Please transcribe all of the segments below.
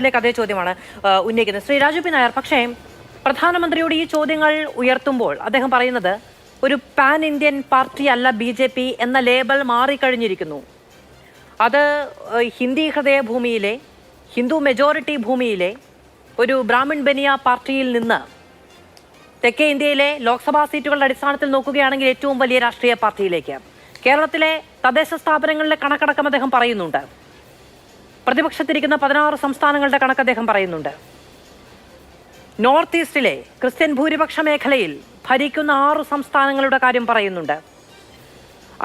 ിലേക്ക് അതേ ചോദ്യമാണ് ഉന്നയിക്കുന്നത്. ശ്രീ രാജു പി നായർ പക്ഷേ പ്രധാനമന്ത്രിയോട് ഈ ചോദ്യങ്ങൾ ഉയർത്തുമ്പോൾ അദ്ദേഹം പറയുന്നത് ഒരു പാൻ ഇന്ത്യൻ പാർട്ടി അല്ല ബി ജെ പി എന്ന ലേബൽ മാറിക്കഴിഞ്ഞിരിക്കുന്നു. അത് ഹിന്ദി ഹൃദയ ഭൂമിയിലെ ഹിന്ദു മെജോറിറ്റി ഭൂമിയിലെ ഒരു ബ്രാഹ്മിൺ ബനിയ പാർട്ടിയിൽ നിന്ന് തെക്കേ ഇന്ത്യയിലെ ലോക്സഭാ സീറ്റുകളുടെ അടിസ്ഥാനത്തിൽ നോക്കുകയാണെങ്കിൽ ഏറ്റവും വലിയ രാഷ്ട്രീയ പാർട്ടിയിലേക്ക്. കേരളത്തിലെ തദ്ദേശ സ്ഥാപനങ്ങളിലെ കണക്കടക്കം അദ്ദേഹം പറയുന്നുണ്ട്. പ്രതിപക്ഷത്തിരിക്കുന്ന പതിനാറ് സംസ്ഥാനങ്ങളുടെ കണക്ക് അദ്ദേഹം പറയുന്നുണ്ട്. നോർത്ത് ഈസ്റ്റിലെ ക്രിസ്ത്യൻ ഭൂരിപക്ഷ മേഖലയിൽ ഭരിക്കുന്ന ആറ് സംസ്ഥാനങ്ങളുടെ കാര്യം പറയുന്നുണ്ട്.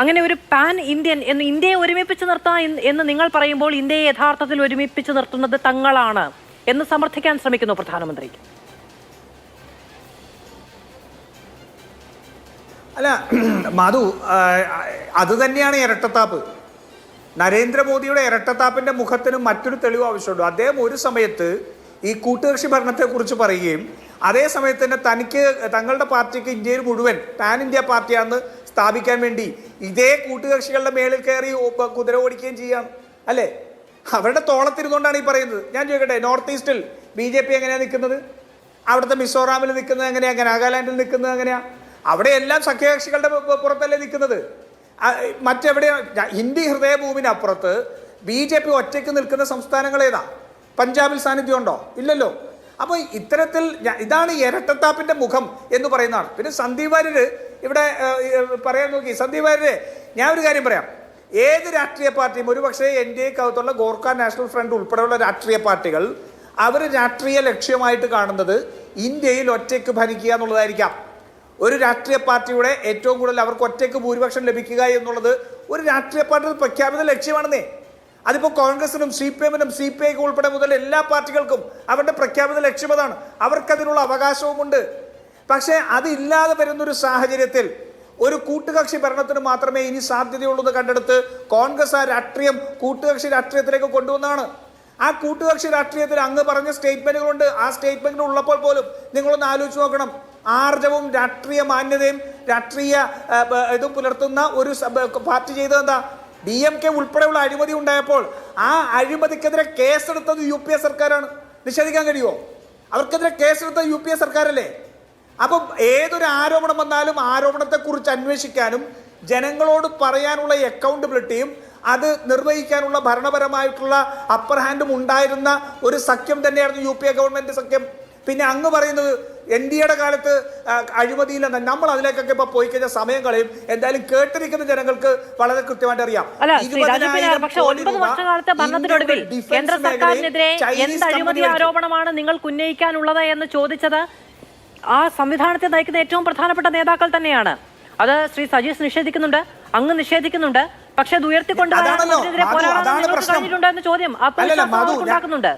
അങ്ങനെ ഒരു പാൻ ഇന്ത്യൻ എന്ന് ഇന്ത്യയെ ഒരുമിപ്പിച്ച് നിർത്താൻ എന്ന് നിങ്ങൾ പറയുമ്പോൾ ഇന്ത്യയെ യഥാർത്ഥത്തിൽ ഒരുമിപ്പിച്ച് നിർത്തുന്നത് തങ്ങളാണ് എന്ന് സമർത്ഥിക്കാൻ ശ്രമിക്കുന്നു പ്രധാനമന്ത്രി. അല്ല മാധു അത് തന്നെയാണ് ഇരട്ടത്താപ്പ്. നരേന്ദ്രമോദിയുടെ ഇരട്ടത്താപ്പിന്റെ മുഖത്തിന് മറ്റൊരു തെളിവ് ആവശ്യമുണ്ട്. അദ്ദേഹം ഒരു സമയത്ത് ഈ കൂട്ടുകക്ഷി ഭരണത്തെക്കുറിച്ച് പറയുകയും അതേ സമയത്ത് തന്നെ തനിക്ക് തങ്ങളുടെ പാർട്ടിക്ക് ഇന്ത്യയിൽ മുഴുവൻ പാൻ ഇന്ത്യ പാർട്ടിയാണെന്ന് സ്ഥാപിക്കാൻ വേണ്ടി ഇതേ കൂട്ടുകക്ഷികളുടെ മേളിൽ കയറി കുതിര ഓടിക്കുകയും ചെയ്യാം അല്ലേ? അവരുടെ തോളത്തിരുന്നുകൊണ്ടാണ് ഈ പറയുന്നത്. ഞാൻ ചോദിക്കട്ടെ നോർത്ത് ഈസ്റ്റിൽ ബി ജെ പി എങ്ങനെയാണ് നിൽക്കുന്നത്? അവിടുത്തെ മിസോറാമിൽ നിൽക്കുന്നത് എങ്ങനെയാണ് നാഗാലാൻഡിൽ നിൽക്കുന്നത് എങ്ങനെയാണ് അവിടെയെല്ലാം സഖ്യകക്ഷികളുടെ പുറത്തല്ലേ നിൽക്കുന്നത്? മറ്റെവിടെയാ ഞ- ഹിന്ദി ഹൃദയഭൂമിനപ്പുറത്ത് ബി ജെ പി ഒറ്റയ്ക്ക് നിൽക്കുന്ന സംസ്ഥാനങ്ങൾ ഏതാ? പഞ്ചാബിൽ സാന്നിധ്യം ഉണ്ടോ? ഇല്ലല്ലോ. അപ്പോൾ ഇത്തരത്തിൽ ഇതാണ് ഈ ഇരട്ടത്താപ്പിന്റെ മുഖം എന്ന് പറയുന്നതാണ്. പിന്നെ സന്ദീപ് വാര്യര് ഇവിടെ പറയാൻ നോക്കി. സന്ദീപ് വാര്യര് ഞാൻ ഒരു കാര്യം പറയാം. ഏത് രാഷ്ട്രീയ പാർട്ടിയും ഒരുപക്ഷെ എൻ ഡി എക്കകത്തുള്ള ഗോർഖ നാഷണൽ ഫ്രണ്ട് ഉൾപ്പെടെയുള്ള രാഷ്ട്രീയ പാർട്ടികൾ അവർ രാഷ്ട്രീയ ലക്ഷ്യമായിട്ട് കാണുന്നത് ഇന്ത്യയിൽ ഒറ്റയ്ക്ക് ഭരിക്കുക എന്നുള്ളതായിരിക്കാം. ഒരു രാഷ്ട്രീയ പാർട്ടിയുടെ ഏറ്റവും കൂടുതൽ അവർക്ക് ഒറ്റയ്ക്ക് ഭൂരിപക്ഷം ലഭിക്കുക എന്നുള്ളത് ഒരു രാഷ്ട്രീയ പാർട്ടിയുടെ പ്രഖ്യാപിത ലക്ഷ്യമാണെന്നേ. അതിപ്പോൾ കോൺഗ്രസിനും സി പി എമ്മിനും സി പി ഐക്കും ഉൾപ്പെടെ മുതൽ എല്ലാ പാർട്ടികൾക്കും അവരുടെ പ്രഖ്യാപിത ലക്ഷ്യം അതാണ്. അവർക്കതിനുള്ള അവകാശവുമുണ്ട്. പക്ഷേ അതില്ലാതെ വരുന്നൊരു സാഹചര്യത്തിൽ ഒരു കൂട്ടുകക്ഷി ഭരണത്തിന് മാത്രമേ ഇനി സാധ്യതയുള്ളൂ എന്ന് കണ്ടെടുത്ത് കോൺഗ്രസ് ആ രാഷ്ട്രീയം കൂട്ടുകക്ഷി രാഷ്ട്രീയത്തിലേക്ക് കൊണ്ടുവന്നാണ് ആ കൂട്ടുകക്ഷി രാഷ്ട്രീയത്തിൽ അങ്ങ് പറഞ്ഞ സ്റ്റേറ്റ്മെന്റുകളുണ്ട്. ആ സ്റ്റേറ്റ്മെന്റ് ഉള്ളപ്പോൾ പോലും നിങ്ങളൊന്ന് ആലോചിച്ച് നോക്കണം. ആർജവും രാഷ്ട്രീയ മാന്യതയും രാഷ്ട്രീയ ഇതും പുലർത്തുന്ന ഒരു പാർട്ടി ചെയ്തത് എന്താ? ഡി എം കെ ഉൾപ്പെടെയുള്ള അഴിമതി ഉണ്ടായപ്പോൾ ആ അഴിമതിക്കെതിരെ കേസെടുത്തത് യു പി എ സർക്കാരാണ്. നിഷേധിക്കാൻ കഴിയുമോ? അവർക്കെതിരെ കേസെടുത്തത് യു പി എ സർക്കാരല്ലേ? അപ്പം ഏതൊരു ആരോപണം വന്നാലും ആരോപണത്തെക്കുറിച്ച് അന്വേഷിക്കാനും ജനങ്ങളോട് പറയാനുള്ള അക്കൗണ്ടബിലിറ്റിയും അത് നിർവഹിക്കാനുള്ള ഭരണപരമായിട്ടുള്ള അപ്പർ ഹാൻഡും ഉണ്ടായിരുന്ന ഒരു സഖ്യം തന്നെയായിരുന്നു യു ഗവൺമെന്റ് സഖ്യം. പിന്നെ അങ്ങ് പറയുന്നത് എൻ ഡി എയുടെ കാലത്ത് അഴിമതിയില്ലെന്ന് നമ്മൾ അതിലേക്കൊക്കെ ഇപ്പൊ പോയി കഴിഞ്ഞാൽ സമയം കളയും. എന്തായാലും കേട്ടിരിക്കുന്ന ജനങ്ങൾക്ക് വളരെ കൃത്യമായിട്ട് അറിയാം. കേന്ദ്ര സർക്കാരിനെതിരെ എന്ത് അഴിമതി ആരോപണമാണ് നിങ്ങൾക്ക് ഉന്നയിക്കാനുള്ളത് എന്ന് ചോദിച്ചത് ആ സംവിധാനത്തെ നയിക്കുന്ന ഏറ്റവും പ്രധാനപ്പെട്ട നേതാക്കൾ തന്നെയാണ്. അത് ശ്രീ സജീഷ് നിഷേധിക്കുന്നുണ്ട് അങ്ങ് നിഷേധിക്കുന്നുണ്ട് പക്ഷെ അത് അതിനെതിരെ പോരാടാൻ. കഴിഞ്ഞിട്ടുണ്ടോ എന്ന ചോദ്യം. ആത്മവിശ്വാസം ഉണ്ടാക്കുന്നുണ്ട്.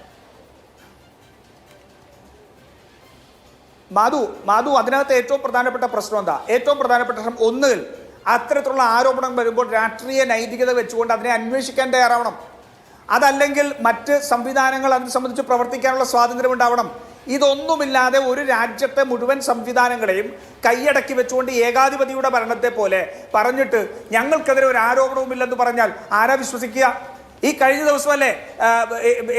മാധു മാധു അതിനകത്ത് ഏറ്റവും പ്രധാനപ്പെട്ട പ്രശ്നം എന്താ? ഏറ്റവും പ്രധാനപ്പെട്ട പ്രശ്നം ഒന്നുകിൽ അത്തരത്തിലുള്ള ആരോപണം വരുമ്പോൾ രാഷ്ട്രീയ നൈതികത വെച്ചുകൊണ്ട് അതിനെ അന്വേഷിക്കാൻ തയ്യാറാവണം. അതല്ലെങ്കിൽ മറ്റ് സംവിധാനങ്ങൾ അതിനെ സംബന്ധിച്ച് പ്രവർത്തിക്കാനുള്ള സ്വാതന്ത്ര്യം ഉണ്ടാവണം. ഇതൊന്നുമില്ലാതെ ഒരു രാജ്യത്തെ മുഴുവൻ സംവിധാനങ്ങളെയും കൈയടക്കി വെച്ചുകൊണ്ട് ഏകാധിപതിയുടെ ഭരണത്തെ പോലെ പറഞ്ഞിട്ട് ഞങ്ങൾക്കെതിരെ ഒരു ആരോപണവുമില്ലെന്ന് പറഞ്ഞാൽ ആരാ വിശ്വസിക്കുക? ഈ കഴിഞ്ഞ ദിവസം അല്ലേ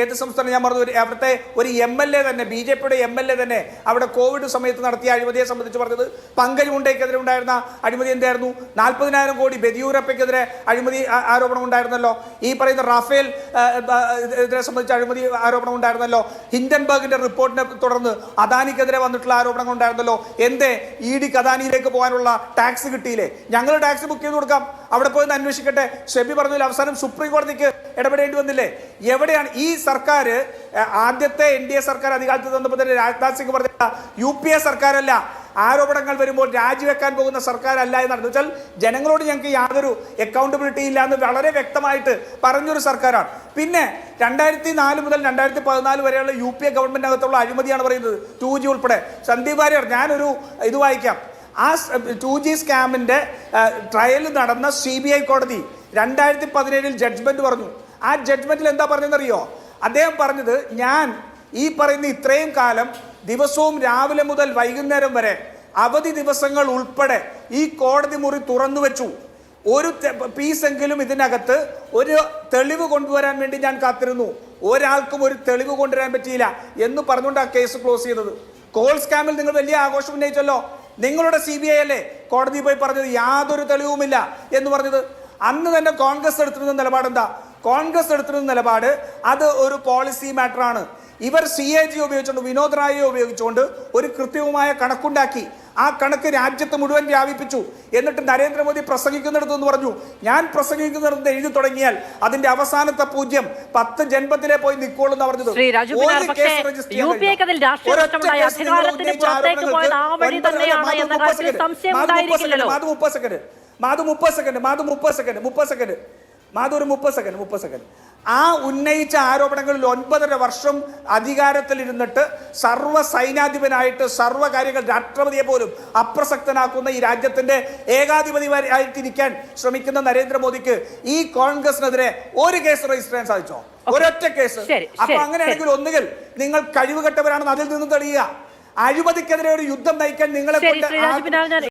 ഏത് സംസ്ഥാനം ഞാൻ പറഞ്ഞു അവിടുത്തെ ഒരു എം എൽ എ തന്നെ ബി ജെ പിയുടെ എം എൽ എ തന്നെ അവിടെ കോവിഡ് സമയത്ത് നടത്തിയ അഴിമതിയെ സംബന്ധിച്ച് പറഞ്ഞത്. പങ്കജ് മുണ്ടയ്ക്കെതിരെ ഉണ്ടായിരുന്ന അഴിമതി എന്തായിരുന്നു? നാൽപ്പതിനായിരം കോടി ബദിയൂരപ്പയ്ക്കെതിരെ അഴിമതി ആരോപണം ഉണ്ടായിരുന്നല്ലോ. ഈ പറയുന്ന റാഫേൽ ഇതിനെ സംബന്ധിച്ച് അഴിമതി ആരോപണം ഉണ്ടായിരുന്നല്ലോ. ഹിൻഡൻബർഗിന്റെ റിപ്പോർട്ടിനെ തുടർന്ന് അദാനിക്കെതിരെ വന്നിട്ടുള്ള ആരോപണങ്ങൾ ഉണ്ടായിരുന്നല്ലോ. എന്തേ? ഇ ഡിക്ക് അദാനിയിലേക്ക് പോകാനുള്ള ടാക്സ് കിട്ടിയില്ലേ? ഞങ്ങൾ ടാക്സ് ബുക്ക് ചെയ്ത് കൊടുക്കാം. അവിടെ പോയി അന്വേഷിക്കട്ടെ. ഷെബി പറഞ്ഞതിൽ അവസാനം സുപ്രീം കോടതിക്ക് ഇടപെടേണ്ടി വന്നില്ലേ? എവിടെയാണ് ഈ സർക്കാർ ആദ്യത്തെ എൻ ഡി എ സർക്കാർ അധികാരത്തിൽ വന്നപ്പോൾ തന്നെ രാജ്നാഥ് സിംഗ് പറഞ്ഞ യു പി എ സർക്കാരല്ല. ആരോപണങ്ങൾ വരുമ്പോൾ രാജിവെക്കാൻ പോകുന്ന സർക്കാരല്ല എന്നാണ്. എന്ന് വെച്ചാൽ ജനങ്ങളോട് ഞങ്ങൾക്ക് യാതൊരു അക്കൗണ്ടബിലിറ്റി ഇല്ല എന്ന് വളരെ വ്യക്തമായിട്ട് പറഞ്ഞൊരു സർക്കാരാണ്. പിന്നെ രണ്ടായിരത്തി നാല് മുതൽ രണ്ടായിരത്തി പതിനാല് വരെയുള്ള യു പി എ ഗവൺമെന്റിനകത്തുള്ള അഴിമതിയാണ് പറയുന്നത്. ടു ജി ഉൾപ്പെടെ. സന്ദീപ് വാര്യർ ഞാനൊരു ഇത് വായിക്കാം. ആ ടു ജി സ്കാമിന്റെ ട്രയൽ നടന്ന സി ബി ഐ കോടതി രണ്ടായിരത്തി പതിനേഴിൽ ജഡ്ജ്മെന്റ് പറഞ്ഞു. ആ ജഡ്ജ്മെന്റിൽ എന്താ പറഞ്ഞതെന്നറിയോ? അദ്ദേഹം പറഞ്ഞത് ഞാൻ ഈ പറയുന്ന ഇത്രയും കാലം ദിവസവും രാവിലെ മുതൽ വൈകുന്നേരം വരെ അവധി ദിവസങ്ങൾ ഉൾപ്പെടെ ഈ കോടതി മുറി തുറന്നു വെച്ചു. ഒരു പീസെങ്കിലും ഇതിനകത്ത് ഒരു തെളിവ് കൊണ്ടുവരാൻ വേണ്ടി ഞാൻ കാത്തിരുന്നു. ഒരാൾക്കും ഒരു തെളിവ് കൊണ്ടുവരാൻ പറ്റിയില്ല എന്ന് പറഞ്ഞുകൊണ്ട് ആ കേസ് ക്ലോസ് ചെയ്തത്. കോൾ സ്കാമിൽ നിങ്ങൾ വലിയ ആഘോഷം ഉന്നയിച്ചല്ലോ. നിങ്ങളുടെ സി ബി ഐ അല്ലേ? കോടതി പോയി പറഞ്ഞത് യാതൊരു തെളിവുമില്ല എന്ന് പറഞ്ഞത്. അന്ന് തന്നെ കോൺഗ്രസ് എടുത്തിരുന്ന നിലപാട് എന്താ കോൺഗ്രസ് എടുത്തിരുന്ന നിലപാട് അത് ഒരു പോളിസി മാറ്ററാണ് ഇവർ സി എ ജി ഉപയോഗിച്ചുകൊണ്ട് വിനോദ് റായിയെ ഉപയോഗിച്ചുകൊണ്ട് ഒരു കൃത്യവുമായ കണക്കുണ്ടാക്കി. ആ കണക്ക് രാജ്യത്ത് മുഴുവൻ വ്യാപിപ്പിച്ചു. എന്നിട്ട് നരേന്ദ്രമോദി പ്രസംഗിക്കുന്നിടത്ത് എന്ന് പറഞ്ഞു ഞാൻ പ്രസംഗിക്കുന്നിടത്ത് എഴുതി തുടങ്ങിയാൽ അതിന്റെ അവസാനത്തെ പൂജ്യം പത്ത് ജന്മത്തിലെ പോയി നിൽക്കോളൂ എന്ന് പറഞ്ഞത് മാധു മുപ്പത് സെക്കൻഡ്. മാധു മുപ്പത് സെക്കൻഡ് മാധു മുപ്പത് സെക്കൻഡ്. മുപ്പത് സെക്കൻഡ് മാധു ഒരു മുപ്പത് സെക്കൻഡ് മുപ്പത് സെക്കൻഡ്. ആ ഉന്നയിച്ച ആരോപണങ്ങളിൽ ഒൻപതര വർഷം അധികാരത്തിലിരുന്നിട്ട് സർവ സൈന്യാധിപനായിട്ട് സർവ കാര്യങ്ങൾ രാഷ്ട്രപതിയെ പോലും അപ്രസക്തനാക്കുന്ന ഈ രാജ്യത്തിന്റെ ഏകാധിപതി ആയിട്ടിരിക്കാൻ ശ്രമിക്കുന്ന നരേന്ദ്രമോദിക്ക് ഈ കോൺഗ്രസിനെതിരെ ഒരു കേസ് രജിസ്റ്റർ ചെയ്യാൻ സാധിച്ചോ? ഒരൊറ്റ കേസ്. അപ്പൊ അങ്ങനെയാണെങ്കിൽ ഒന്നുകിൽ നിങ്ങൾ കഴിവുകെട്ടവരാണെന്ന് അതിൽ നിന്ന് തെളിയുക. അഴിമതിക്കെതിരെ ഒരു യുദ്ധം നയിക്കാൻ നിങ്ങളെ കൊണ്ട്